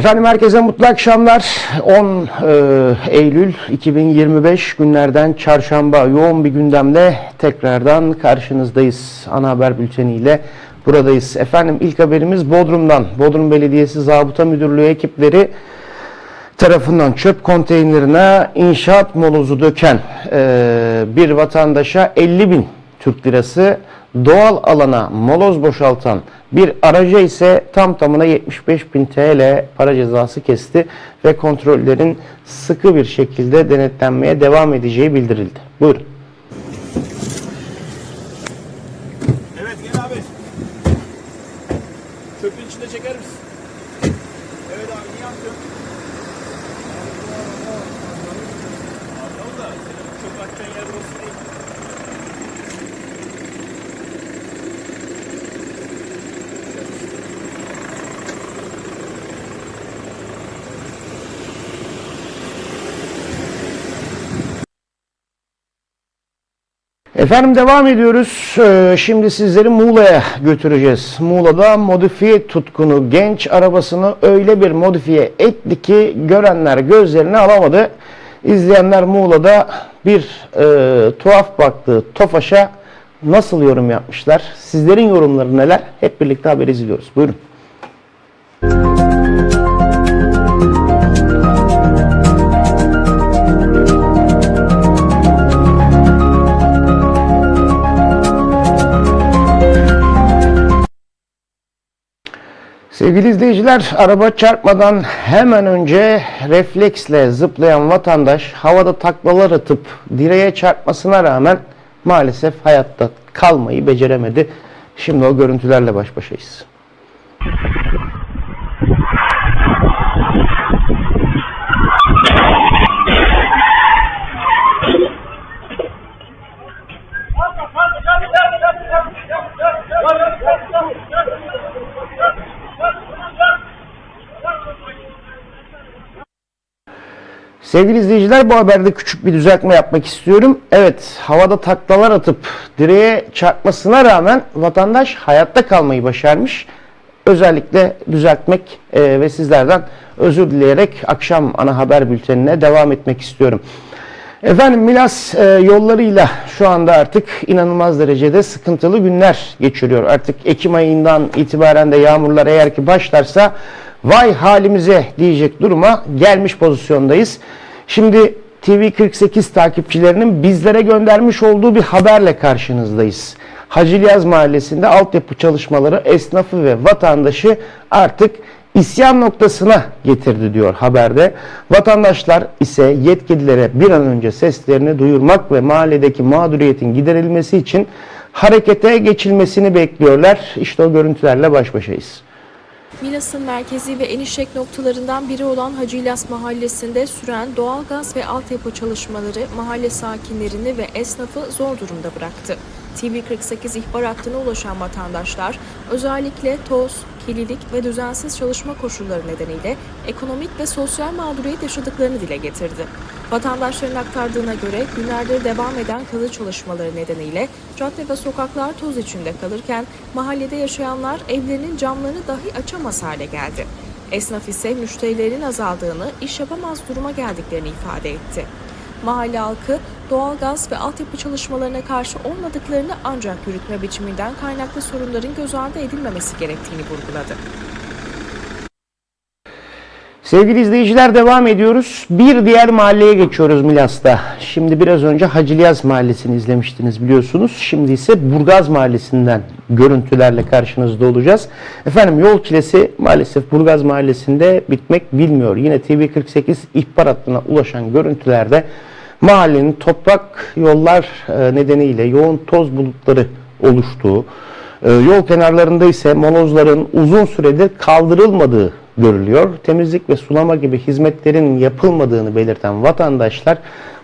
Efendim herkese mutlu akşamlar. 10 e, Eylül 2025 günlerden çarşamba yoğun bir gündemle tekrardan karşınızdayız. Ana haber bülteniyle buradayız. Efendim ilk haberimiz Bodrum'dan. Bodrum Belediyesi Zabıta Müdürlüğü ekipleri tarafından çöp konteynerine inşaat molozu döken e, bir vatandaşa 50 bin Türk lirası doğal alana moloz boşaltan bir araca ise tam tamına 75 bin TL para cezası kesti ve kontrollerin sıkı bir şekilde denetlenmeye devam edeceği bildirildi. Buyurun. Evet gel abi. Çöpün içinde çeker misin? Evet abi niye atıyorsun? Anladım da senin çöp atacağın yer burası değil. Efendim devam ediyoruz. Ee, Şimdi sizleri Muğla'ya götüreceğiz. Muğla'da modifiye tutkunu genç arabasını öyle bir modifiye etti ki görenler gözlerini alamadı. İzleyenler Muğla'da bir e, tuhaf baktığı Tofaş'a nasıl yorum yapmışlar? Sizlerin yorumları neler? Hep birlikte haber izliyoruz. Buyurun. Sevgili izleyiciler, araba çarpmadan hemen önce refleksle zıplayan vatandaş havada taklalar atıp direğe çarpmasına rağmen maalesef hayatta kalmayı beceremedi. Şimdi o görüntülerle baş başayız. Sevgili izleyiciler bu haberde küçük bir düzeltme yapmak istiyorum. Evet havada taklalar atıp direğe çarpmasına rağmen vatandaş hayatta kalmayı başarmış. Özellikle düzeltmek e, ve sizlerden özür dileyerek akşam ana haber bültenine devam etmek istiyorum. Efendim Milas e, yollarıyla şu anda artık inanılmaz derecede sıkıntılı günler geçiriyor. Artık Ekim ayından itibaren de yağmurlar eğer ki başlarsa vay halimize diyecek duruma gelmiş pozisyondayız. Şimdi TV48 takipçilerinin bizlere göndermiş olduğu bir haberle karşınızdayız. Hacı İlyas Mahallesi'nde altyapı çalışmaları esnafı ve vatandaşı artık isyan noktasına getirdi diyor haberde. Vatandaşlar ise yetkililere bir an önce seslerini duyurmak ve mahalledeki mağduriyetin giderilmesi için harekete geçilmesini bekliyorlar. İşte o görüntülerle baş başayız. Milas'ın merkezi ve en işlek noktalarından biri olan Hacı İlyas Mahallesi'nde süren doğalgaz ve altyapı çalışmaları mahalle sakinlerini ve esnafı zor durumda bıraktı. TV48 ihbar hattına ulaşan vatandaşlar özellikle toz, kirlilik ve düzensiz çalışma koşulları nedeniyle ekonomik ve sosyal mağduriyet yaşadıklarını dile getirdi. Vatandaşların aktardığına göre günlerdir devam eden kazı çalışmaları nedeniyle cadde ve sokaklar toz içinde kalırken mahallede yaşayanlar evlerinin camlarını dahi açamaz hale geldi. Esnaf ise müşterilerin azaldığını, iş yapamaz duruma geldiklerini ifade etti. Mahalle halkı doğalgaz ve altyapı çalışmalarına karşı olmadıklarını ancak yürütme biçiminden kaynaklı sorunların göz ardı edilmemesi gerektiğini vurguladı. Sevgili izleyiciler devam ediyoruz. Bir diğer mahalleye geçiyoruz Milas'ta. Şimdi biraz önce Hacılyaz Mahallesi'ni izlemiştiniz biliyorsunuz. Şimdi ise Burgaz Mahallesi'nden görüntülerle karşınızda olacağız. Efendim yol çilesi maalesef Burgaz Mahallesi'nde bitmek bilmiyor. Yine TV48 ihbar hattına ulaşan görüntülerde mahallenin toprak yollar e, nedeniyle yoğun toz bulutları oluştuğu, e, yol kenarlarında ise molozların uzun süredir kaldırılmadığı görülüyor. Temizlik ve sulama gibi hizmetlerin yapılmadığını belirten vatandaşlar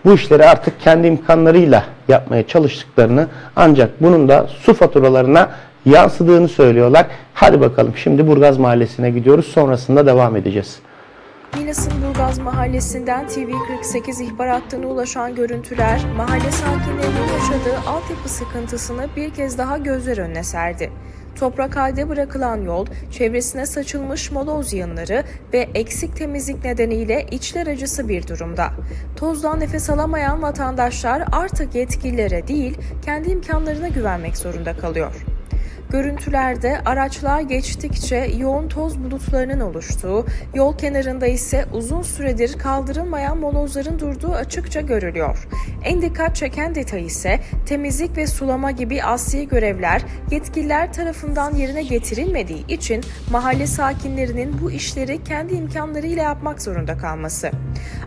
bu işleri artık kendi imkanlarıyla yapmaya çalıştıklarını ancak bunun da su faturalarına yansıdığını söylüyorlar. Hadi bakalım şimdi Burgaz Mahallesi'ne gidiyoruz sonrasında devam edeceğiz. Milas'ın Burgaz Mahallesi'nden TV48 ihbar hattına ulaşan görüntüler mahalle sakinlerinin yaşadığı altyapı sıkıntısını bir kez daha gözler önüne serdi. Toprak halde bırakılan yol, çevresine saçılmış moloz yığınları ve eksik temizlik nedeniyle içler acısı bir durumda. Tozdan nefes alamayan vatandaşlar artık yetkililere değil, kendi imkanlarına güvenmek zorunda kalıyor. Görüntülerde araçlar geçtikçe yoğun toz bulutlarının oluştuğu, yol kenarında ise uzun süredir kaldırılmayan molozların durduğu açıkça görülüyor. En dikkat çeken detay ise temizlik ve sulama gibi asli görevler yetkililer tarafından yerine getirilmediği için mahalle sakinlerinin bu işleri kendi imkanlarıyla yapmak zorunda kalması.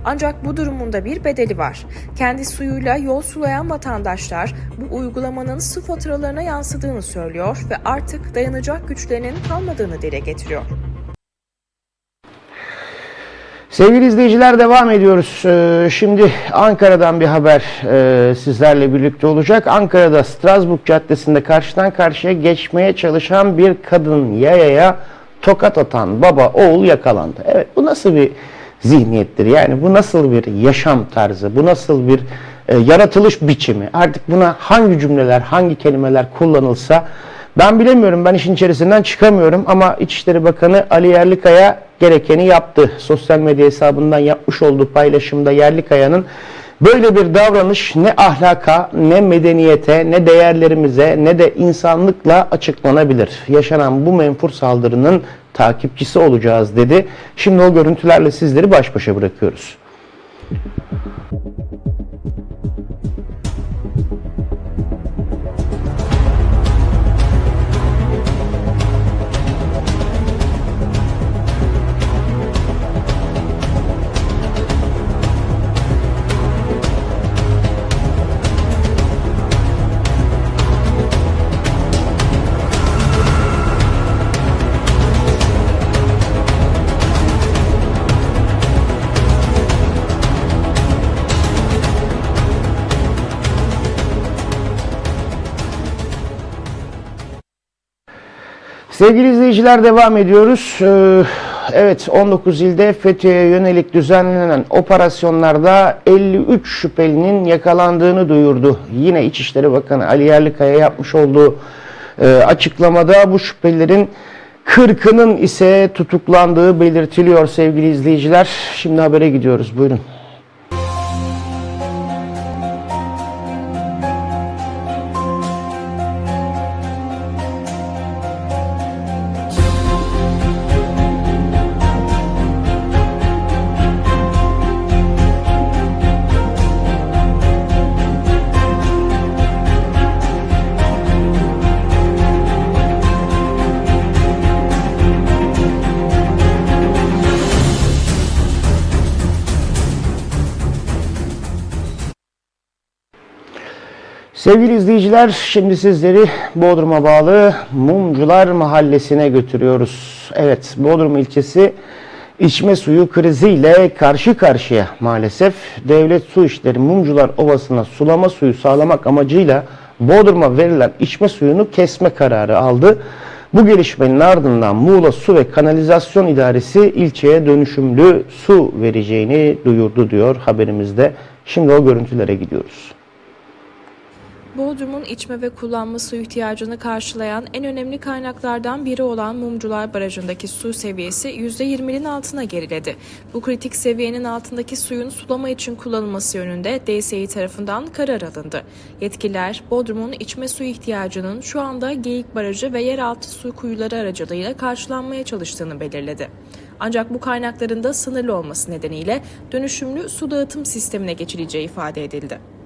Ancak bu durumun da bir bedeli var. Kendi suyuyla yol sulayan vatandaşlar bu uygulamanın su faturalarına yansıdığını söylüyor ve artık dayanacak güçlerinin kalmadığını dile getiriyor. Sevgili izleyiciler devam ediyoruz. Ee, Şimdi Ankara'dan bir haber e, sizlerle birlikte olacak. Ankara'da Strasbourg Caddesi'nde karşıdan karşıya geçmeye çalışan bir kadın yayaya tokat atan baba oğul yakalandı. Evet bu nasıl bir zihniyettir? Yani bu nasıl bir yaşam tarzı? Bu nasıl bir e, yaratılış biçimi? Artık buna hangi cümleler, hangi kelimeler kullanılsa ben bilemiyorum. Ben işin içerisinden çıkamıyorum ama İçişleri Bakanı Ali Yerlikaya gerekeni yaptı. Sosyal medya hesabından yapmış olduğu paylaşımda Yerlikaya'nın böyle bir davranış ne ahlaka, ne medeniyete, ne değerlerimize, ne de insanlıkla açıklanabilir. Yaşanan bu menfur saldırının takipçisi olacağız dedi. Şimdi o görüntülerle sizleri baş başa bırakıyoruz. Sevgili izleyiciler devam ediyoruz. Ee, Evet 19 ilde FETÖ'ye yönelik düzenlenen operasyonlarda 53 şüphelinin yakalandığını duyurdu. Yine İçişleri Bakanı Ali Yerlikaya yapmış olduğu e, açıklamada bu şüphelilerin 40'ının ise tutuklandığı belirtiliyor sevgili izleyiciler. Şimdi habere gidiyoruz. Buyurun. Sevgili izleyiciler, şimdi sizleri Bodrum'a bağlı Mumcular Mahallesi'ne götürüyoruz. Evet, Bodrum ilçesi içme suyu kriziyle karşı karşıya maalesef. Devlet Su İşleri Mumcular Ovası'na sulama suyu sağlamak amacıyla Bodrum'a verilen içme suyunu kesme kararı aldı. Bu gelişmenin ardından Muğla Su ve Kanalizasyon İdaresi ilçeye dönüşümlü su vereceğini duyurdu diyor haberimizde. Şimdi o görüntülere gidiyoruz. Bodrum'un içme ve kullanma su ihtiyacını karşılayan en önemli kaynaklardan biri olan Mumcular Barajı'ndaki su seviyesi %20'nin altına geriledi. Bu kritik seviyenin altındaki suyun sulama için kullanılması yönünde DSİ tarafından karar alındı. Yetkililer Bodrum'un içme suyu ihtiyacının şu anda Geyik Barajı ve yeraltı su kuyuları aracılığıyla karşılanmaya çalıştığını belirledi. Ancak bu kaynakların da sınırlı olması nedeniyle dönüşümlü su dağıtım sistemine geçileceği ifade edildi.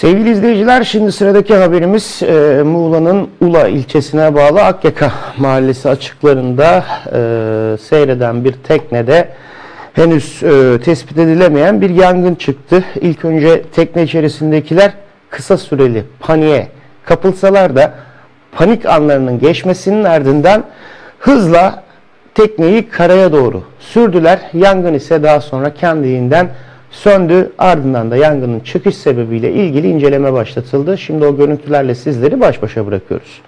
Sevgili izleyiciler şimdi sıradaki haberimiz e, Muğla'nın Ula ilçesine bağlı Akyaka mahallesi açıklarında e, seyreden bir teknede henüz e, tespit edilemeyen bir yangın çıktı. İlk önce tekne içerisindekiler kısa süreli paniğe kapılsalar da panik anlarının geçmesinin ardından hızla tekneyi karaya doğru sürdüler. Yangın ise daha sonra kendiliğinden söndü. Ardından da yangının çıkış sebebiyle ilgili inceleme başlatıldı. Şimdi o görüntülerle sizleri baş başa bırakıyoruz.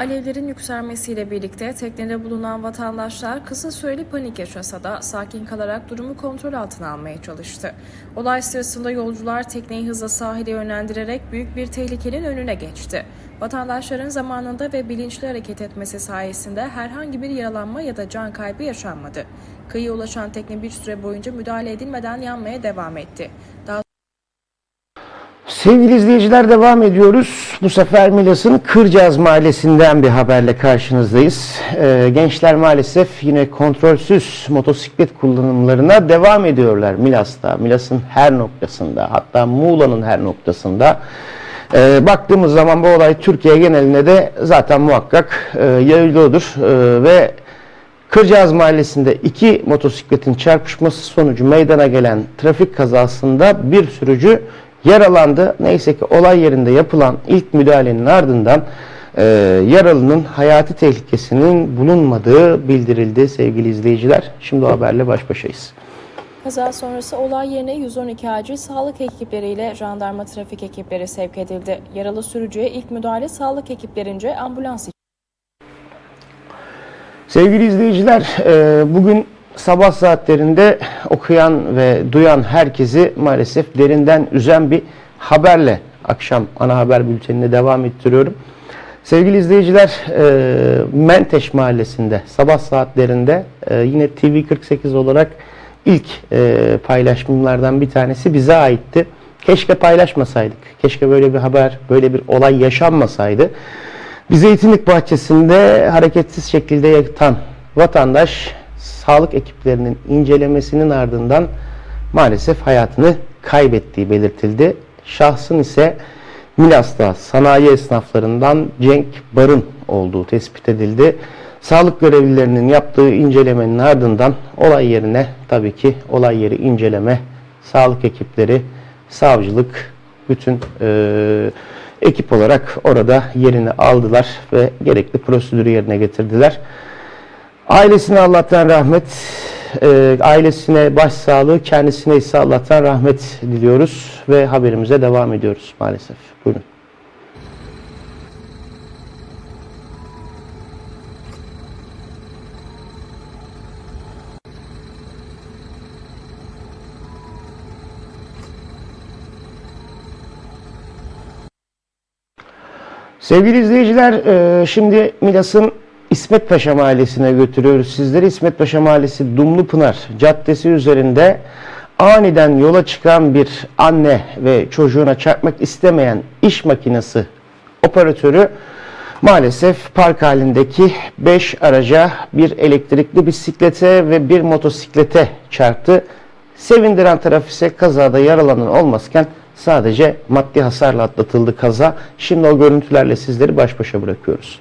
Alevlerin yükselmesiyle birlikte teknede bulunan vatandaşlar kısa süreli panik yaşasa da sakin kalarak durumu kontrol altına almaya çalıştı. Olay sırasında yolcular tekneyi hızla sahile yönlendirerek büyük bir tehlikenin önüne geçti. Vatandaşların zamanında ve bilinçli hareket etmesi sayesinde herhangi bir yaralanma ya da can kaybı yaşanmadı. Kıyıya ulaşan tekne bir süre boyunca müdahale edilmeden yanmaya devam etti. Daha Sevgili izleyiciler devam ediyoruz. Bu sefer Milas'ın Kırcaz Mahallesi'nden bir haberle karşınızdayız. Ee, gençler maalesef yine kontrolsüz motosiklet kullanımlarına devam ediyorlar Milas'ta. Milas'ın her noktasında hatta Muğla'nın her noktasında. Ee, baktığımız zaman bu olay Türkiye geneline de zaten muhakkak e, yayılıyordur. Ee, ve Kırcağız Mahallesi'nde iki motosikletin çarpışması sonucu meydana gelen trafik kazasında bir sürücü yaralandı. Neyse ki olay yerinde yapılan ilk müdahalenin ardından e, yaralının hayati tehlikesinin bulunmadığı bildirildi sevgili izleyiciler. Şimdi o haberle baş başayız. Kaza sonrası olay yerine 112 acil sağlık ekipleriyle jandarma trafik ekipleri sevk edildi. Yaralı sürücüye ilk müdahale sağlık ekiplerince ambulans Sevgili izleyiciler, e, bugün sabah saatlerinde okuyan ve duyan herkesi maalesef derinden üzen bir haberle akşam ana haber bültenine devam ettiriyorum. Sevgili izleyiciler, e, Menteş Mahallesi'nde sabah saatlerinde e, yine TV48 olarak ilk paylaşımlardan bir tanesi bize aitti. Keşke paylaşmasaydık. Keşke böyle bir haber, böyle bir olay yaşanmasaydı. Bir zeytinlik bahçesinde hareketsiz şekilde yatan vatandaş sağlık ekiplerinin incelemesinin ardından maalesef hayatını kaybettiği belirtildi. Şahsın ise Milas'ta sanayi esnaflarından Cenk Barın olduğu tespit edildi. Sağlık görevlilerinin yaptığı incelemenin ardından olay yerine tabii ki olay yeri inceleme, sağlık ekipleri, savcılık, bütün eee ekip olarak orada yerini aldılar ve gerekli prosedürü yerine getirdiler. Ailesine Allah'tan rahmet, e, ailesine başsağlığı, kendisine ise Allah'tan rahmet diliyoruz ve haberimize devam ediyoruz maalesef. Buyurun. Sevgili izleyiciler, e, şimdi Milas'ın İsmet Paşa Mahallesi'ne götürüyoruz sizleri. İsmet Paşa Mahallesi Dumlupınar Caddesi üzerinde aniden yola çıkan bir anne ve çocuğuna çarpmak istemeyen iş makinesi operatörü maalesef park halindeki 5 araca bir elektrikli bisiklete ve bir motosiklete çarptı. Sevindiren taraf ise kazada yaralanan olmazken sadece maddi hasarla atlatıldı kaza. Şimdi o görüntülerle sizleri baş başa bırakıyoruz.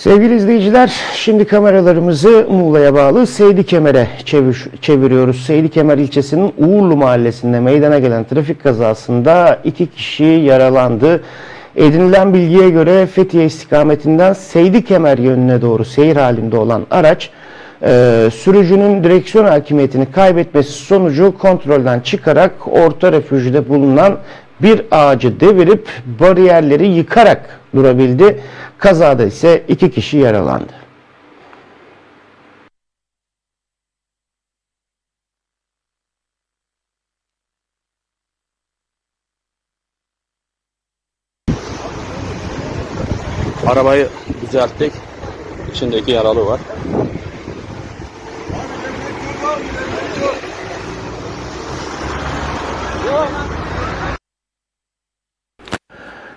Sevgili izleyiciler, şimdi kameralarımızı Muğla'ya bağlı Seydi Kemer'e çevir, çeviriyoruz. Seydi Kemer ilçesinin Uğurlu mahallesinde meydana gelen trafik kazasında iki kişi yaralandı. Edinilen bilgiye göre Fethiye istikametinden Seydi Kemer yönüne doğru seyir halinde olan araç, e, sürücünün direksiyon hakimiyetini kaybetmesi sonucu kontrolden çıkarak orta refüjde bulunan bir ağacı devirip bariyerleri yıkarak durabildi. Kazada ise iki kişi yaralandı. Arabayı düzelttik. İçindeki yaralı var.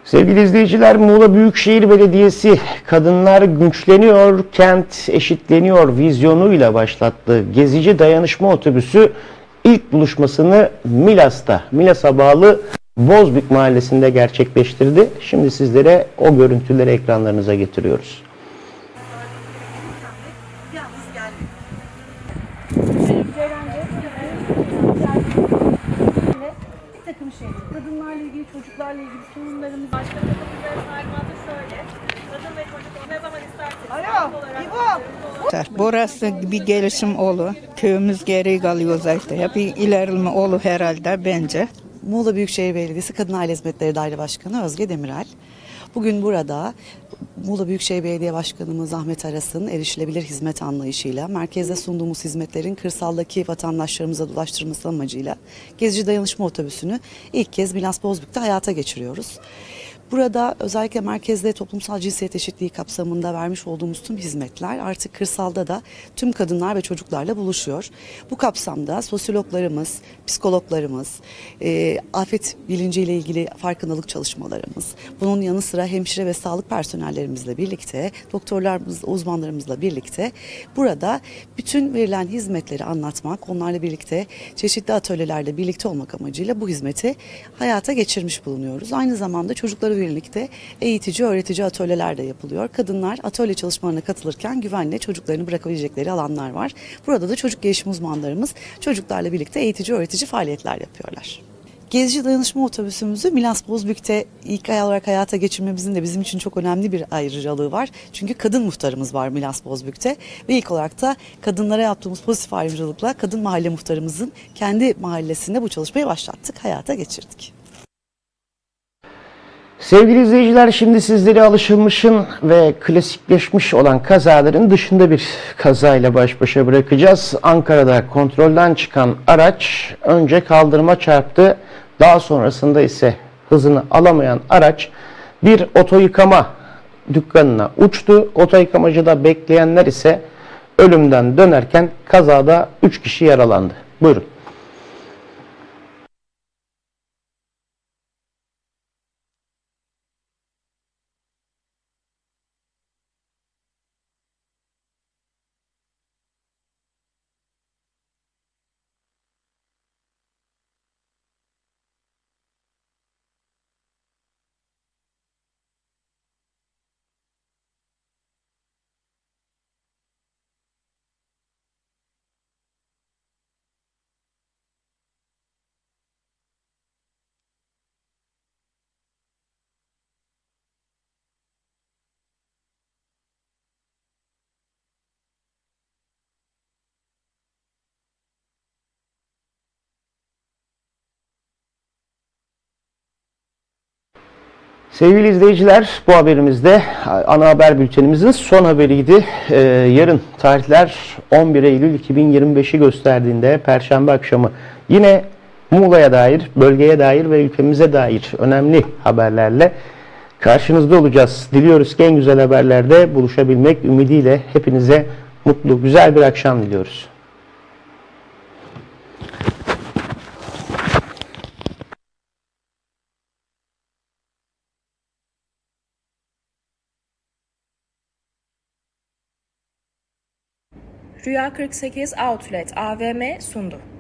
Sevgili izleyiciler, Muğla Büyükşehir Belediyesi Kadınlar Güçleniyor, Kent Eşitleniyor vizyonuyla başlattığı Gezici Dayanışma Otobüsü ilk buluşmasını Milas'ta, Milas'a bağlı Bozbük Mahallesi'nde gerçekleştirdi. Şimdi sizlere o görüntüleri ekranlarınıza getiriyoruz. Çocuklarla ilgili sorunlarımız var. Başkanımızın talimatı şöyle. Kadın ve çocuk ne zaman isterseniz olarak Burası bir gelişim olur. Köyümüz geri kalıyor zaten. Bir ilerleme olur herhalde bence. Muğla Büyükşehir Belediyesi Kadın Aile Hizmetleri Daire Başkanı Özge Demirel. Bugün burada Muğla Büyükşehir Belediye Başkanımız Ahmet Aras'ın erişilebilir hizmet anlayışıyla merkezde sunduğumuz hizmetlerin kırsaldaki vatandaşlarımıza ulaştırılması amacıyla Gezici Dayanışma Otobüsü'nü ilk kez Milas Bozbük'te hayata geçiriyoruz. Burada özellikle merkezde toplumsal cinsiyet eşitliği kapsamında vermiş olduğumuz tüm hizmetler artık kırsalda da tüm kadınlar ve çocuklarla buluşuyor. Bu kapsamda sosyologlarımız, psikologlarımız, e, afet bilinciyle ilgili farkındalık çalışmalarımız, bunun yanı sıra hemşire ve sağlık personellerimizle birlikte, doktorlarımız, uzmanlarımızla birlikte burada bütün verilen hizmetleri anlatmak, onlarla birlikte çeşitli atölyelerle birlikte olmak amacıyla bu hizmeti hayata geçirmiş bulunuyoruz. Aynı zamanda çocuklara de eğitici, öğretici atölyeler de yapılıyor. Kadınlar atölye çalışmalarına katılırken güvenle çocuklarını bırakabilecekleri alanlar var. Burada da çocuk gelişim uzmanlarımız çocuklarla birlikte eğitici, öğretici faaliyetler yapıyorlar. Gezici dayanışma otobüsümüzü Milas Bozbük'te ilk ay olarak hayata geçirmemizin de bizim için çok önemli bir ayrıcalığı var. Çünkü kadın muhtarımız var Milas Bozbük'te ve ilk olarak da kadınlara yaptığımız pozitif ayrımcılıkla kadın mahalle muhtarımızın kendi mahallesinde bu çalışmayı başlattık, hayata geçirdik. Sevgili izleyiciler şimdi sizleri alışılmışın ve klasikleşmiş olan kazaların dışında bir kazayla baş başa bırakacağız. Ankara'da kontrolden çıkan araç önce kaldırıma çarptı. Daha sonrasında ise hızını alamayan araç bir oto yıkama dükkanına uçtu. Oto yıkamacıda bekleyenler ise ölümden dönerken kazada 3 kişi yaralandı. Buyurun. Sevgili izleyiciler bu haberimizde ana haber bültenimizin son haberiydi. Ee, yarın tarihler 11 Eylül 2025'i gösterdiğinde Perşembe akşamı yine Muğla'ya dair, bölgeye dair ve ülkemize dair önemli haberlerle karşınızda olacağız. Diliyoruz ki en güzel haberlerde buluşabilmek ümidiyle hepinize mutlu, güzel bir akşam diliyoruz. Rüya 48 Outlet AVM sundu.